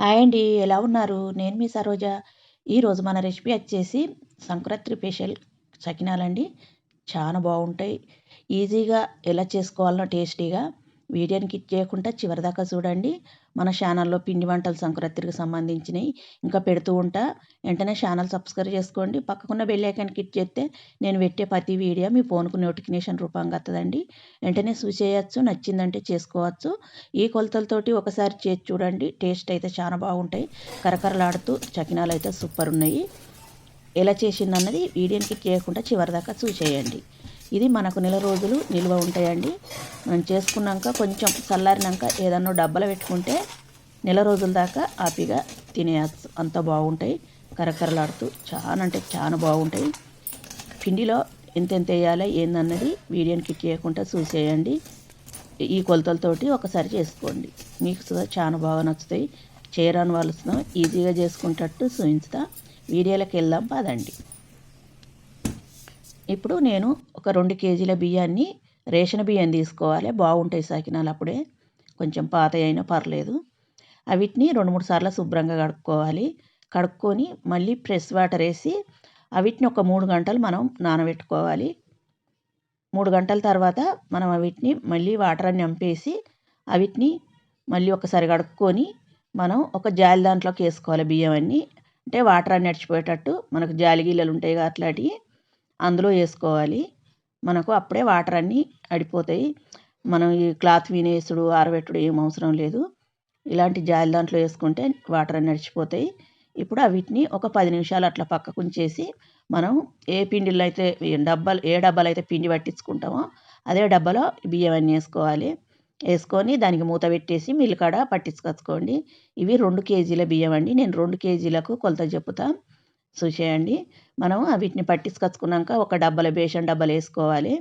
Hi అండి ఎలా ఉన్నారు? నేను మీ సరోజ. ఈరోజు మన రెసిపీ వచ్చేసి సంక్రాంతి స్పెషల్ సకినాలండి. చాలా బాగుంటాయి. ఈజీగా ఎలా చేసుకోవాలనో టేస్టీగా వీడియోని కిట్ చేయకుండా చివరిదాకా చూడండి. మన ఛానల్లో పిండి వంటలు సంక్రాంతికి సంబంధించినవి ఇంకా పెడుతూ ఉంటా. వెంటనే ఛానల్ సబ్స్క్రైబ్ చేసుకోండి. పక్కకున్న బెల్లైకాన్ ఐకాన్ క్లిక్ చేస్తే నేను పెట్టే ప్రతి వీడియో మీ ఫోన్కు నోటిఫికేషన్ రూపంగా వస్తుందండి వెంటనే చూసేయచ్చు నచ్చిందంటే చేసుకోవచ్చు. ఈ కొలతలతోటి ఒకసారి చేసి చూడండి. టేస్ట్ అయితే చాలా బాగుంటాయి. కరకరలాడుతూ చకినాలు అయితే సూపర్ ఉన్నాయి. ఎలా చేసిందన్నది వీడియోని క్లిక్ చేయకుండా చివరిదాకా చూసేయండి. ఇది మనకు నెల రోజులు నిల్వ ఉంటాయండి. మనం చేసుకున్నాక కొంచెం చల్లారినాక ఏదన్నా డబ్బలు పెట్టుకుంటే నెల రోజుల దాకా హ్యాపీగా తినేయచ్చు అంత బాగుంటాయి. కరకరలాడుతూ చాలా అంటే చాలా బాగుంటాయి. పిండిలో ఎంతెంత వేయాలి ఏందన్నది వీడియోని కిట్ చేయకుండా చూసేయండి. ఈ కొలతలతోటి ఒకసారి చేసుకోండి. మీకు చాలా బాగా నచ్చుతాయి. చేయరాని వాళ్ళు ఈజీగా చేసుకుంటట్టు చూపించుతా వీడియోలోకి వెళ్దాం పదండి. ఇప్పుడు నేను ఒక రెండు కేజీల బియ్యాన్ని రేషన్ బియ్యం తీసుకోవాలి. బాగుంటాయి సకినాలు అప్పుడే. కొంచెం పాత అయినా పర్లేదు. అవిటిని రెండు మూడు సార్లు శుభ్రంగా కడుక్కోవాలి. కడుక్కొని మళ్ళీ ఫ్రెష్ వాటర్ వేసి అవిటిని ఒక మూడు గంటలు మనం నానబెట్టుకోవాలి. మూడు గంటల తర్వాత మనం అవిటిని మళ్ళీ వాటర్ అన్ని నింపేసి అవిటిని మళ్ళీ ఒకసారి కడుక్కొని మనం ఒక జాలి దాంట్లోకి వేసుకోవాలి బియ్యం అన్నీ. అంటే వాటర్ అన్ని నడిచిపోయేటట్టు మనకు జాలి గిల్లలు ఉంటాయి అట్లాంటివి. అందులో వేసుకోవాలి. మనకు అప్పుడే వాటర్ అన్నీ అడిపోతాయి. మనం ఈ క్లాత్ వినేసుడు ఆరబెట్టుడు ఏం అవసరం లేదు. ఇలాంటి జాలి దాంట్లో వేసుకుంటే వాటర్ అన్నీ నడిచిపోతాయి ఇప్పుడు వీటిని ఒక పది నిమిషాలు అట్లా పక్కకు ఉంచేసి మనం ఏ పిండిలో అయితే డబ్బాలు ఏ డబ్బాలు అయితే పిండి పట్టించుకుంటామో అదే డబ్బాలో బియ్యం అన్నీ వేసుకోవాలి. వేసుకొని దానికి మూత పెట్టేసి మిల్లు కాడ పట్టించుకొచ్చుకోండి ఇవి రెండు కేజీల బియ్యం అండి. నేను రెండు కేజీలకు కొలత చెప్తాను చూసేయండి. మనం వీటిని పట్టించుకొచ్చుకున్నాక ఒక డబ్బాల బేషన్ డబ్బలు వేసుకోవాలి.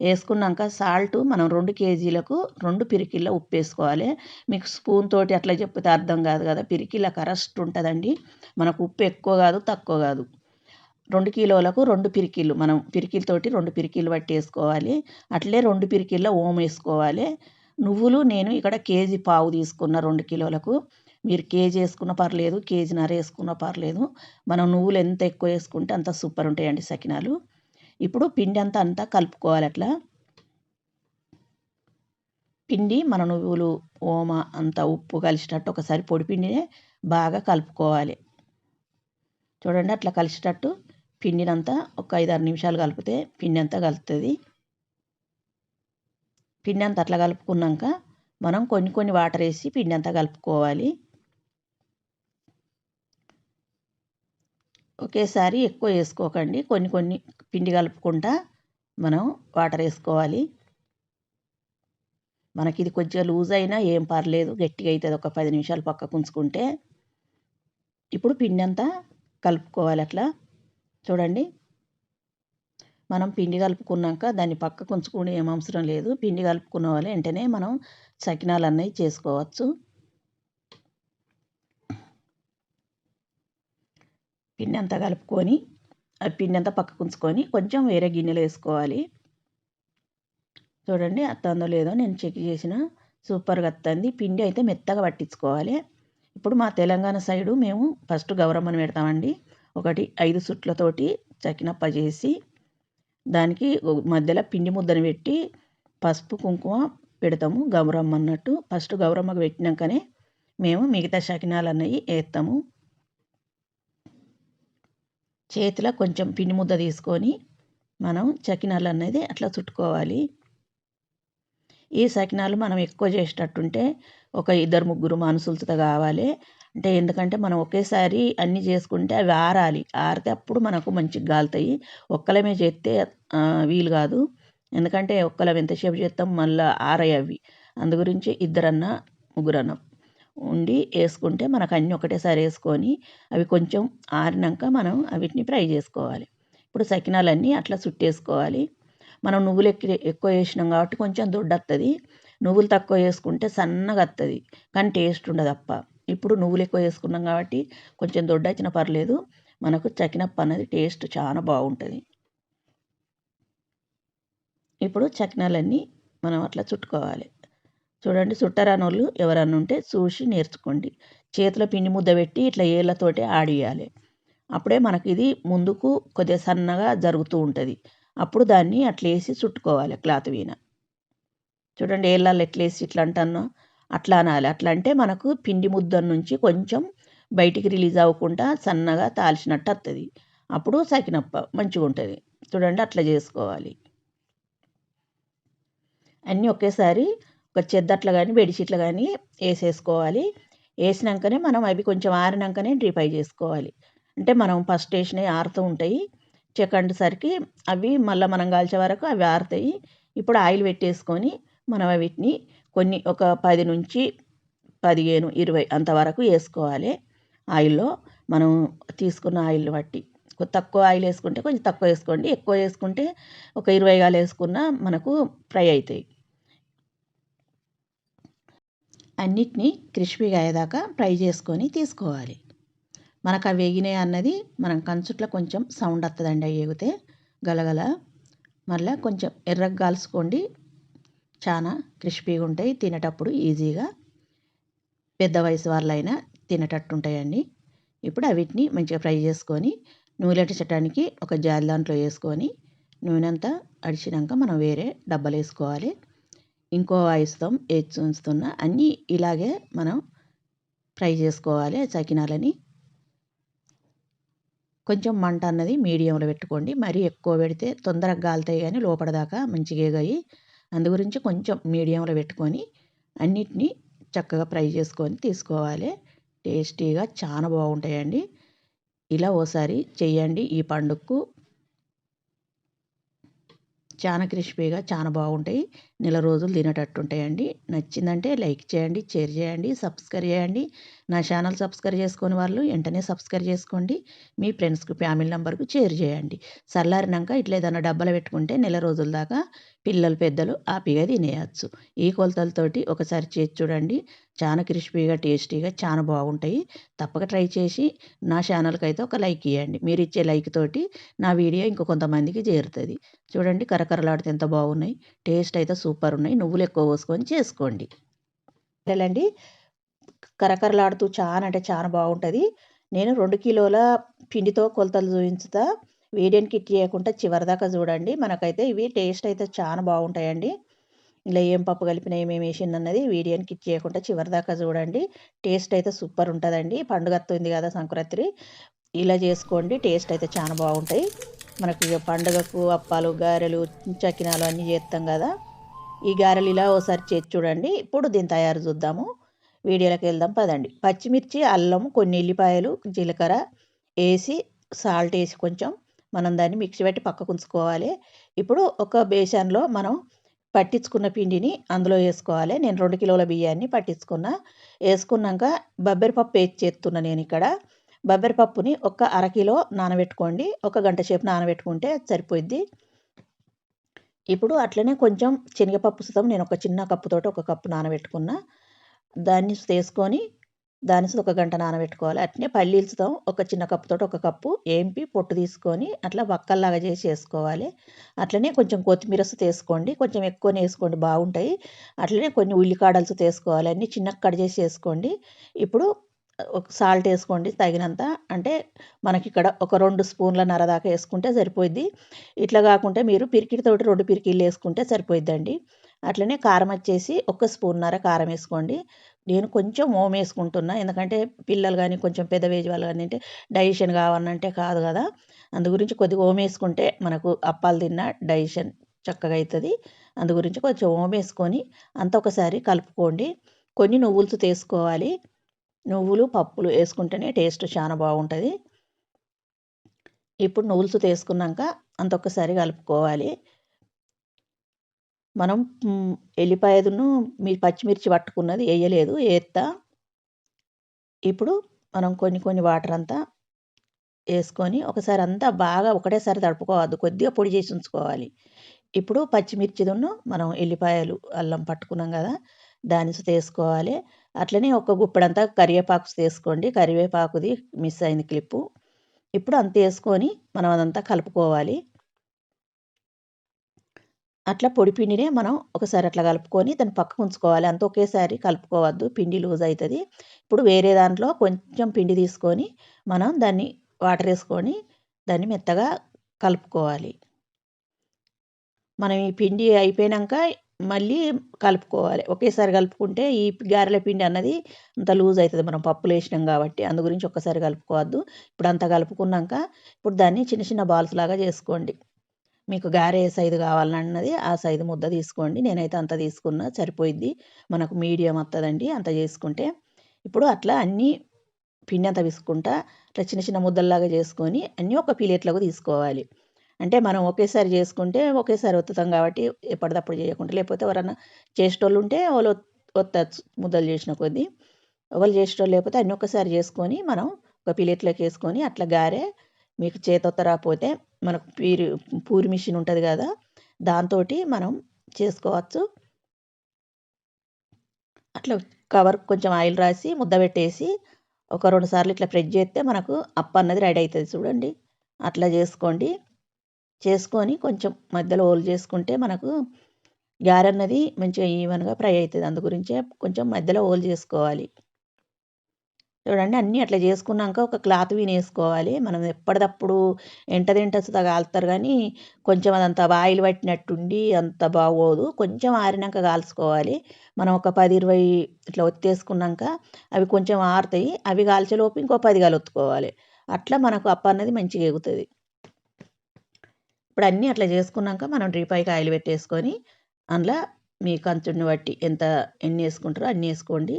వేసుకున్నాక సాల్ట్ మనం రెండు కేజీలకు రెండు పిరికిళ్ళ ఉప్పు వేసుకోవాలి. మీకు స్పూన్ తోటి అట్లా చెప్తే అర్థం కాదు కదా పిరికిళ్ళ కరెస్ట్ ఉంటుందండి. మనకు ఉప్పు ఎక్కువ కాదు తక్కువ కాదు. రెండు కిలోలకు రెండు పిరికిళ్ళు మనం పిరికిలతోటి రెండు పిరికిళ్ళు పట్టి వేసుకోవాలి. అట్లే రెండు పిరికిళ్ళ ఓం వేసుకోవాలి. నువ్వులు నేను ఇక్కడ కేజీ పావు తీసుకున్న రెండు కిలోలకు. మీరు కేజీ వేసుకున్న పర్లేదు కేజీన్నర వేసుకున్న పర్లేదు. మనం నువ్వులు ఎంత ఎక్కువ వేసుకుంటే అంత సూపర్ ఉంటాయండి సకినాలు. ఇప్పుడు పిండి అంతా అంతా కలుపుకోవాలి అట్లా. పిండి మన నువ్వులు ఓమ అంత ఉప్పు కలిసేటట్టు ఒకసారి పొడి పిండినే బాగా కలుపుకోవాలి. చూడండి అట్లా కలిసేటట్టు పిండినంతా ఒక ఐదు ఆరు నిమిషాలు కలిపితే పిండి అంతా కలుపుతుంది. పిండి అంతా అట్లా కలుపుకున్నాక మనం కొన్ని కొన్ని వాటర్ వేసి పిండి అంతా కలుపుకోవాలి. ఒకేసారి ఎక్కువ వేసుకోకండి. కొన్ని కొన్ని పిండి కలుపుకుంటా మనం వాటర్ వేసుకోవాలి. మనకి ఇది కొంచెం లూజ్ అయినా ఏం పర్లేదు. గట్టిగా అవుతుంది. ఒక పది నిమిషాలు పక్కకు ఉంచుకుంటే ఇప్పుడు పిండి అంతా కలుపుకోవాలి అట్లా. చూడండి. మనం పిండి కలుపుకున్నాక దాన్ని పక్కకు ఉంచుకుని ఏం అవసరం లేదు. పిండి కలుపుకున్న వాళ్ళు వెంటనే మనం సకినాలు అన్నవి చేసుకోవచ్చు. పిండి అంతా కలుపుకొని ఆ పిండి అంతా పక్కకు ఉంచుకొని కొంచెం వేరే గిన్నెలో వేసుకోవాలి. చూడండి అత్తందో లేదో నేను చెక్ చేసిన సూపర్గా అత్తంది. పిండి అయితే మెత్తగా పట్టించుకోవాలి. ఇప్పుడు మా తెలంగాణ సైడు మేము ఫస్ట్ గౌరమ్మను పెడతామండి. ఒకటి ఐదు సుట్లతోటి చకినప్ప చేసి దానికి మధ్యలో పిండి ముద్దను పెట్టి పసుపు కుంకుమ పెడతాము గౌరమ్మ అన్నట్టు. ఫస్ట్ గౌరమ్మకు పెట్టినాకనే మేము మిగతా శకినాలు అన్నవి వేస్తాము. చేతిలో కొంచెం పిండి ముద్ద తీసుకొని మనం చకినాలు అనేది అట్లా చుట్టుకోవాలి. ఈ సకినాలు మనం ఎక్కువ చేసేటట్టుంటే ఒక ఇద్దరు ముగ్గురు మనుషులతో కావాలి. అంటే ఎందుకంటే మనం ఒకేసారి అన్నీ చేసుకుంటే అవి ఆరాలి. ఆరితే అప్పుడు మనకు మంచిగా గాలుతాయి. ఒక్కలమే చేస్తే వీలు కాదు. ఎందుకంటే ఒక్కలం ఎంతసేపు చేస్తాం మళ్ళీ ఆరాయి అవి. అందు గురించి ఇద్దరన్నా ముగ్గురన్నా. ఉండి వేసుకుంటే మనకు అన్నీ ఒకటేసారి వేసుకొని అవి కొంచెం ఆరినాక మనం వీటిని ఫ్రై చేసుకోవాలి. ఇప్పుడు సకినాలన్నీ అట్లా చుట్టేసుకోవాలి. మనం నువ్వులు ఎక్కువ ఎక్కువ వేసినాం కాబట్టి కొంచెం దొడ్డు నువ్వులు తక్కువ వేసుకుంటే సన్నగా వస్తుంది కానీ టేస్ట్ ఉండదు అప్ప. ఇప్పుడు నువ్వులు ఎక్కువ వేసుకున్నాం కాబట్టి కొంచెం దొడ్డు వచ్చినా పర్లేదు. మనకు చకినప్ప అనేది టేస్ట్ చాలా బాగుంటుంది. ఇప్పుడు చకినాలన్నీ మనం అట్లా చుట్టుకోవాలి. చూడండి చుట్టరానోళ్ళు ఎవరన్నా ఉంటే చూసి నేర్చుకోండి. చేతిలో పిండి ముద్ద పెట్టి ఇట్లా ఏళ్ళతోటి ఆడియాలి. అప్పుడే మనకి ఇది ముందుకు కొద్దిగా సన్నగా జరుగుతూ ఉంటుంది. అప్పుడు దాన్ని అట్లా వేసి చుట్టుకోవాలి క్లాత్ వీన చూడండి ఏళ్ళాలు ఎట్లా వేసి ఇట్లా అంటానో అట్లా అనాలి. అట్లా అంటే మనకు పిండి ముద్ద నుంచి కొంచెం బయటికి రిలీజ్ అవ్వకుండా సన్నగా తాల్చినట్టు వస్తుంది అప్పుడు సకినప్ప మంచిగా ఉంటుంది. చూడండి అట్లా చేసుకోవాలి. అన్నీ ఒకేసారి ఒక చెద్దట్లు కానీ బెడ్షీట్లు కానీ వేసేసుకోవాలి. వేసినాకనే మనం అవి కొంచెం ఆరినాకనే డ్రీపై చేసుకోవాలి. అంటే మనం ఫస్ట్ వేసినవి ఆరుతూ ఉంటాయి. సెకండ్ సరికి అవి మళ్ళీ మనం కాల్చే వరకు అవి ఆరుతాయి. ఇప్పుడు ఆయిల్ పెట్టేసుకొని మనం వీటిని కొన్ని ఒక పది నుంచి పదిహేను ఇరవై అంతవరకు వేసుకోవాలి. ఆయిల్లో మనం తీసుకున్న ఆయిల్ బట్టి. తక్కువ ఆయిల్ వేసుకుంటే కొంచెం తక్కువ వేసుకోండి. ఎక్కువ వేసుకుంటే ఒక ఇరవై గాలు వేసుకున్న మనకు ఫ్రై అవుతాయి. అన్నిటినీ క్రిస్పీగా అయ్యేదాకా ఫ్రై చేసుకొని తీసుకోవాలి. మనకు అవి వేగినాయి అన్నది మనం కంచుట్లో కొంచెం సౌండ్ వస్తుందండి అవి వేగితే గలగల. మళ్ళీ కొంచెం ఎర్రగా కాల్చుకోండి. చాలా క్రిస్పీగా ఉంటాయి. తినేటప్పుడు ఈజీగా పెద్ద వయసు వాళ్ళైనా తినేటట్టు ఉంటాయండి ఇప్పుడు అవిటిని మంచిగా ఫ్రై చేసుకొని నూనె అడిచడానికి ఒక జాలి దాంట్లో వేసుకొని నూనె అంతా అడిచినాక మనం వేరే డబ్బాలు వేసుకోవాలి. ఇంకో ఆయిస్తాం వేసి ఉంచుతున్న అన్నీ ఇలాగే మనం ఫ్రై చేసుకోవాలి సకినాలని కొంచెం మంట అన్నది మీడియంలో పెట్టుకోండి. మరీ ఎక్కువ పెడితే తొందరగా గాలుతాయి కానీ లోపడదాకా మంచిగా ఎగాయి. అందు గురించి కొంచెం మీడియంలో పెట్టుకొని అన్నిటినీ చక్కగా ఫ్రై చేసుకొని తీసుకోవాలి. టేస్టీగా చాలా బాగుంటాయండి. ఇలా ఓసారి చేయండి ఈ పండుగకు. చాలా క్రిస్పీగా చాలా బాగుంటాయి. నెల రోజులు తినేటట్టు ఉంటాయండి నచ్చిందంటే లైక్ చేయండి షేర్ చేయండి సబ్స్క్రైబ్ చేయండి. నా ఛానల్ సబ్స్క్రైబ్ చేసుకుని వాళ్ళు వెంటనే సబ్స్క్రైబ్ చేసుకోండి. మీ ఫ్రెండ్స్కి ఫ్యామిలీ నెంబర్కు షేర్ చేయండి. చల్లారినాక ఇట్లా ఏదైనా డబ్బాలు పెట్టుకుంటే నెల రోజుల దాకా పిల్లలు పెద్దలు హ్యాపీగా తినేయచ్చు. ఈ కొలతలతోటి ఒకసారి చేసి చూడండి. చాలా క్రిస్పీగా టేస్టీగా చాలా బాగుంటాయి. తప్పక ట్రై చేసి నా ఛానల్కి అయితే ఒక లైక్ ఇవ్వండి మీరు ఇచ్చే లైక్ తోటి నా వీడియో ఇంకో కొంతమందికి చేరుతుంది. చూడండి కరకరలాడితే ఎంత బాగున్నాయి. టేస్ట్ అయితే సూపర్ ఉన్నాయి. నువ్వులు ఎక్కువ పోసుకొని చేసుకోండి. అండి కరకరలాడుతూ చాలా అంటే చాలా బాగుంటుంది. నేను రెండు కిలోల పిండితో కొలతలు చూపించుతా. వీడియోని కిట్ చేయకుండా చివరిదాకా చూడండి. మనకైతే ఇవి టేస్ట్ అయితే చాలా బాగుంటాయండి. ఇలా ఏం పప్పు కలిపిన ఏమేమి వేసింది అన్నది వీడియోని కిట్ చేయకుండా చివరిదాకా చూడండి. టేస్ట్ అయితే సూపర్ ఉంటుందండి. పండుగ వస్తుంది కదా సంక్రాంతి ఇలా చేసుకోండి. టేస్ట్ అయితే చాలా బాగుంటాయి. మనకి పండుగకు అప్పాలు గారెలు చకినాలు అన్నీ చేస్తాం కదా. ఈ గారెలు ఇలా ఓసారి చేసి చూడండి. ఇప్పుడు దీన్ని తయారు చూద్దాము. వీడియోలోకి వెళ్దాం. పదండి. పచ్చిమిర్చి అల్లం కొన్ని ఎల్లిపాయలు జీలకర్ర వేసి సాల్ట్ వేసి కొంచెం మనం దాన్ని మిక్సీ పెట్టి పక్కకు ఉంచుకోవాలి. ఇప్పుడు ఒక బేసన్లో మనం పట్టించుకున్న పిండిని అందులో వేసుకోవాలి. నేను రెండు కిలోల బియ్యాన్ని పట్టించుకున్న. వేసుకున్నాక బబ్బెరపప్పు వేసి చేస్తున్నా నేను ఇక్కడ. బబ్బెరపప్పుని ఒక అరకిలో నానబెట్టుకోండి. ఒక గంట సేపు నానబెట్టుకుంటే సరిపోద్ది ఇప్పుడు అట్లనే కొంచెం శనగపప్పు సుతం నేను ఒక చిన్న కప్పుతో ఒక కప్పు నానబెట్టుకున్న. దాన్ని తీసుకొని దాని ఒక గంట నానబెట్టుకోవాలి. అట్నే పల్లీలు ఒక చిన్న కప్పుతో ఒక కప్పు ఏంపి పొట్టు తీసుకొని అట్లా వక్కల్లాగా చేసి వేసుకోవాలి అట్లనే కొంచెం కొత్తిమీర తీసుకోండి కొంచెం ఎక్కువనే వేసుకోండి బాగుంటాయి. అట్లనే కొన్ని ఉల్లికాడలు తీసుకోవాలి అన్నీ చిన్న కట్ చేసి వేసుకోండి. ఇప్పుడు సాల్ట్ వేసుకోండి తగినంత. అంటే మనకి ఇక్కడ ఒక రెండు స్పూన్ల నర దాకా వేసుకుంటే సరిపోయిద్ది. ఇట్లా కాకుంటే మీరు పిరికిడితోటి రెండు పిరికిళ్ళు వేసుకుంటే సరిపోయిద్దండి. అట్లనే కారం వచ్చేసి ఒక స్పూన్నర కారం వేసుకోండి. నేను కొంచెం ఓం వేసుకుంటున్నా. ఎందుకంటే పిల్లలు కానీ కొంచెం పెద్ద వేజ్ వాళ్ళు కానీ అంటే డైజెషన్ కావాలంటే కాదు కదా. అందు గురించి కొద్దిగా ఓం వేసుకుంటే మనకు అప్పాలు తిన్న డైజెషన్ చక్కగా అవుతుంది అందు గురించి కొంచెం ఓం వేసుకొని అంత ఒకసారి కలుపుకోండి. కొన్ని నువ్వులు తీసుకోవాలి నువ్వులు పప్పులు వేసుకుంటేనే టేస్ట్ చాలా బాగుంటుంది. ఇప్పుడు నూల్స్ తీసుకున్నాక అంత ఒక్కసారి కలుపుకోవాలి. మనం ఎల్లిపాయదును మీ పచ్చిమిర్చి పట్టుకున్నది వేయలేదు వేస్తా. ఇప్పుడు మనం కొన్ని కొన్ని వాటర్ అంతా వేసుకొని ఒకసారి అంతా బాగా ఒకటేసారి తడుపుకోవద్దు కొద్దిగా పొడి చేసి ఉంచుకోవాలి. ఇప్పుడు పచ్చిమిర్చిదును మనం ఎల్లిపాయలు అల్లం పట్టుకున్నాం కదా దాని తీసుకోవాలి. అట్లనే ఒక గుప్పడంతా కరివేపాకు తీసుకోండి కరివేపాకుది మిస్ అయింది క్లిప్పు ఇప్పుడు అంత వేసుకొని మనం అదంతా కలుపుకోవాలి. అట్లా పొడి పిండినే మనం ఒకసారి అట్లా కలుపుకొని దాన్ని పక్కకు ఉంచుకోవాలి. అంత ఒకేసారి కలుపుకోవద్దు. పిండి లూజ్ అవుతుంది ఇప్పుడు వేరే దాంట్లో కొంచెం పిండి తీసుకొని మనం దాన్ని వాటర్ వేసుకొని దాన్ని మెత్తగా కలుపుకోవాలి. మనం ఈ పిండి అయిపోయాక మళ్ళీ కలుపుకోవాలి. ఒకేసారి కలుపుకుంటే ఈ గారెల పిండి అన్నది అంత లూజ్ అవుతుంది మనం పప్పులు వేసినాం కాబట్టి అందు గురించి ఒక్కసారి కలుపుకోవద్దు. ఇప్పుడు అంత కలుపుకున్నాక ఇప్పుడు దాన్ని చిన్న చిన్న బాల్స్ లాగా చేసుకోండి. మీకు గారె ఏ సైజు కావాలన్నది ఆ సైజు ముద్ద తీసుకోండి. నేనైతే అంత తీసుకున్నా సరిపోయిద్ది. మనకు మీడియం వస్తుందండి అంత చేసుకుంటే ఇప్పుడు అట్లా అన్నీ పిండి అంతా విసుకుంటా అట్లా చిన్న చిన్న ముద్దల్లాగా చేసుకొని అన్నీ ఒక ప్లేట్లోకి తీసుకోవాలి. అంటే మనం ఒకేసారి చేసుకుంటే ఒకేసారి ఒత్తుతాం కాబట్టి ఎప్పటిదప్పుడు చేయకుండా లేకపోతే ఎవరన్నా చేసేటోళ్ళు ఉంటే వాళ్ళు ఒత్తచ్చు ముద్దలు చేసిన కొద్దీ. ఒకళ్ళు చేసేటోళ్ళు లేకపోతే అన్నీ ఒక్కసారి చేసుకొని మనం ఒక ప్లేట్లోకి వేసుకొని అట్లా గారే మీకు చేతొత్త రాకపోతే మనకు పీరి పూరి మిషన్ ఉంటుంది కదా దాంతో మనం చేసుకోవచ్చు. అట్లా కవర్ కొంచెం ఆయిల్ రాసి ముద్ద పెట్టేసి ఒక రెండు సార్లు ఇట్లా ప్రెస్ చేస్తే మనకు అప్ప అన్నది రెడీ అవుతుంది చూడండి. అట్లా చేసుకోండి. చేసుకొని కొంచెం మధ్యలో హోల్ చేసుకుంటే మనకు గారె అన్నది మంచిగా ఈవెన్గా ఫ్రై అవుతుంది. అందు గురించే కొంచెం మధ్యలో హోల్ చేసుకోవాలి. చూడండి అన్నీ అట్లా చేసుకున్నాక ఒక క్లాత్ వినేసుకోవాలి. మనం ఎప్పటిదప్పుడు ఎంట తింటా కాలుతారు కానీ కొంచెం అదంతా ఆయిల్ పట్టినట్టుండి అంత బాగోదు. కొంచెం ఆరినాక కాల్చుకోవాలి. మనం ఒక పది ఇరవై ఇట్లా ఒత్తేసుకున్నాక అవి కొంచెం ఆరుతాయి. అవి కాల్చేలోపు ఇంకో పది కలుపుకోవాలి అట్లా మనకు అప్ప అన్నది మంచిగా ఎగుతుంది. ఇప్పుడు అన్నీ అట్లా చేసుకున్నాక మనం రీపాయికి ఆయిల్ పెట్టేసుకొని అందులో మీ కంచుడిని బట్టి ఎంత ఎన్ని వేసుకుంటారో అన్నీ వేసుకోండి.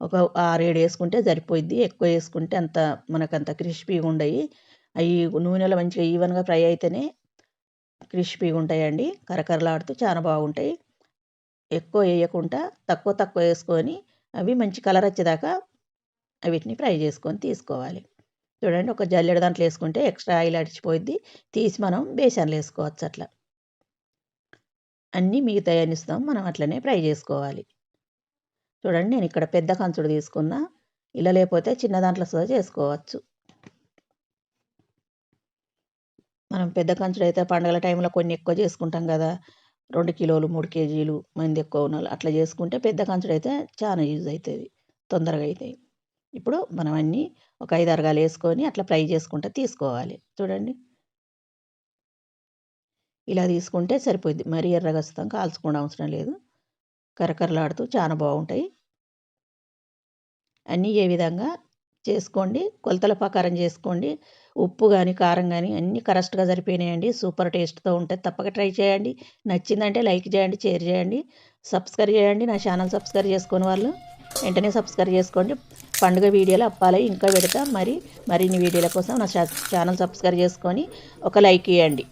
ఒక ఆరేడు వేసుకుంటే సరిపోయిద్ది. ఎక్కువ వేసుకుంటే అంత మనకు అంత క్రిస్పీగా ఉండయి. అవి నూనెలో మంచిగా ఈవెన్గా ఫ్రై అయితేనే క్రిస్పీగా ఉంటాయండి. కరకరలాడుతూ చాలా బాగుంటాయి. ఎక్కువ వేయకుండా తక్కువ తక్కువ వేసుకొని అవి మంచి కలర్ వచ్చేదాకా వీటిని ఫ్రై చేసుకొని తీసుకోవాలి. చూడండి ఒక జల్లెడ దాంట్లో వేసుకుంటే ఎక్స్ట్రా ఆయిల్ అడిచిపోయిద్ది తీసి మనం బేసన్లు వేసుకోవచ్చు అట్లా. అన్నీ మిగతా ఇస్తాం. మనం అట్లనే ఫ్రై చేసుకోవాలి. చూడండి నేను ఇక్కడ పెద్ద కంచుడు తీసుకున్నా. ఇలా లేకపోతే చిన్న దాంట్లో సుధా చేసుకోవచ్చు. మనం పెద్ద కంచుడు అయితే పండుగల టైంలో కొన్ని ఎక్కువ చేసుకుంటాం కదా. రెండు కిలోలు మూడు కేజీలు మంది ఎక్కువ ఉన్న అట్లా చేసుకుంటే పెద్ద కంచుడు అయితే చాలా యూజ్ అవుతుంది. తొందరగా అవుతాయి. ఇప్పుడు మనం అన్నీ ఒక ఐదు అరగాలు వేసుకొని అట్లా ఫ్రై చేసుకుంటే తీసుకోవాలి. చూడండి. ఇలా తీసుకుంటే సరిపోయింది. మరీ ఎర్రగా వస్తాం కాల్చుకోవడం అవసరం లేదు. కరకరలాడుతూ చాలా బాగుంటాయి. అన్నీ ఏ విధంగా చేసుకోండి. కొలతల ప్రకారం చేసుకోండి. ఉప్పు కానీ కారం కానీ అన్నీ కరెక్ట్గా సరిపోయినాయండి. సూపర్ టేస్ట్తో ఉంటుంది తప్పక ట్రై చేయండి. నచ్చిందంటే లైక్ చేయండి షేర్ చేయండి. సబ్స్క్రైబ్ చేయండి. నా ఛానల్ సబ్స్క్రైబ్ చేసుకుని వాళ్ళు వెంటనే సబ్స్క్రైబ్ చేసుకోండి. పండుగ వీడియోలు అప్పాలి ఇంకా పెడతా. మరి మరిన్ని వీడియోల కోసం నా ఛానల్ సబ్స్క్రైబ్ చేసుకొని ఒక లైక్ ఇవ్వండి